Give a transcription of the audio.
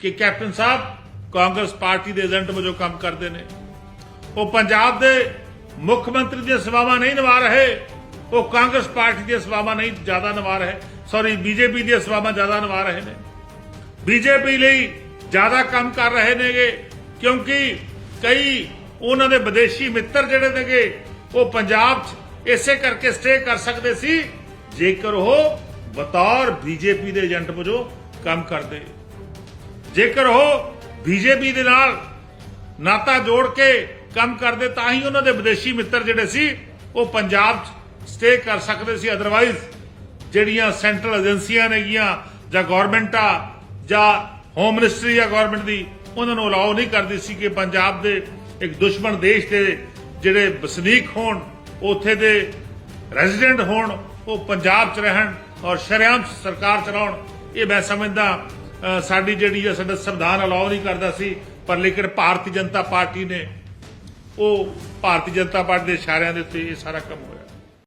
ਕਿ ਕੈਪਟਨ ਸਾਹਿਬ, ਕਾਂਗਰਸ ਪਾਰਟੀ ਦੇ ਏਜੰਟ ਵਜੋਂ ਕੰਮ ਕਰਦੇ ਨੇ। ਉਹ ਪੰਜਾਬ ਦੇ ਮੁੱਖ ਮੰਤਰੀ ਦੀਆਂ ਸੇਵਾਵਾਂ ਨਹੀਂ ਨਿਭਾ ਰਹੇ, ਉਹ ਕਾਂਗਰਸ ਪਾਰਟੀ ਦੀਆਂ ਸੇਵਾਵਾਂ ਨਹੀਂ ਜ਼ਿਆਦਾ ਨਿਭਾ ਰਹੇ ਸੌਰੀ ਬੀਜੇਪੀ ਦੀਆਂ ਸੇਵਾਵਾਂ ਜ਼ਿਆਦਾ ਨਿਭਾ ਰਹੇ ਨੇ। ਬੀਜੇਪੀ ਲਈ ਜ਼ਿਆਦਾ ਕੰਮ ਕਰ ਰਹੇ ਨੇਗੇ, ਕਿਉਂਕਿ ਕਈ ਉਹਨਾਂ ਦੇ ਵਿਦੇਸ਼ੀ ਮਿੱਤਰ ਜਿਹੜੇ ਨੇਗੇ, ਉਹ ਪੰਜਾਬ 'ਚ ਇਸੇ ਕਰਕੇ ਸਟੇ ਕਰ ਸਕਦੇ ਸੀ, ਜੇਕਰ ਉਹ ਬਤੌਰ ਬੀਜੇਪੀ ਦੇ ਏਜੰਟ ਵਜੋਂ ਕੰਮ ਕਰਦੇ। ਜੇਕਰ ਉਹ ਬੀਜੇਪੀ ਦੇ ਨਾਲ ਨਾਤਾ ਜੋੜ ਕੇ ਕੰਮ ਕਰਦੇ ਤਾਂ ਹੀ ਉਹਨਾਂ ਦੇ ਵਿਦੇਸ਼ੀ ਮਿੱਤਰ ਜਿਹੜੇ ਸੀ, ਉਹ ਪੰਜਾਬ 'ਚ ਸਟੇ ਕਰ ਸਕਦੇ ਸੀ। ਅਦਰਵਾਈਜ਼ ਜਿਹੜੀਆਂ ਸੈਂਟਰਲ ਏਜੰਸੀਆਂ ਨੇਗੀਆਂ ਜਾਂ ਗਵਰਨਮੈਂਟ ਆ ਜਾਂ ਹੋਮ ਮਿਨਿਸਟਰੀ ਆ ਗਵਰਨਮੈਂਟ ਦੀ, ਉਹਨਾਂ ਨੂੰ ਅਲਾਉ ਨਹੀਂ ਕਰਦੀ ਸੀ ਕਿ ਪੰਜਾਬ ਦੇ ਇੱਕ ਦੁਸ਼ਮਣ ਦੇਸ਼ ਦੇ ਜਿਹੜੇ ਵਸਨੀਕ ਹੋਣ, ਉਥੇ ਦੇ ਰੈਜ਼ੀਡੈਂਟ ਹੋਣ, ਉਹ ਪੰਜਾਬ 'ਚ ਰਹਿਣ ਔਰ ਸ਼ਰਿਆਮ ਸਰਕਾਰ ਚਲਾਉਣ, ਇਹ ਮੈਂ ਸਮਝਦਾ ਸਾਡੀ ਜਿਹੜੀ ਆ ਸਾਡਾ ਸੰਵਿਧਾਨ ਅਲਾਉ ਨਹੀਂ ਕਰਦਾ ਸੀ, ਪਰ ਲੇਕਿਨ ਭਾਰਤੀ ਜਨਤਾ ਪਾਰਟੀ ਨੇ, ਉਹ ਭਾਰਤੀ ਜਨਤਾ ਪਾਰਟੀ ਦੇ ਇਸ਼ਾਰਿਆਂ ਦੇ ਉੱਤੇ ਇਹ ਸਾਰਾ ਕੰਮ ਹੋਇਆ।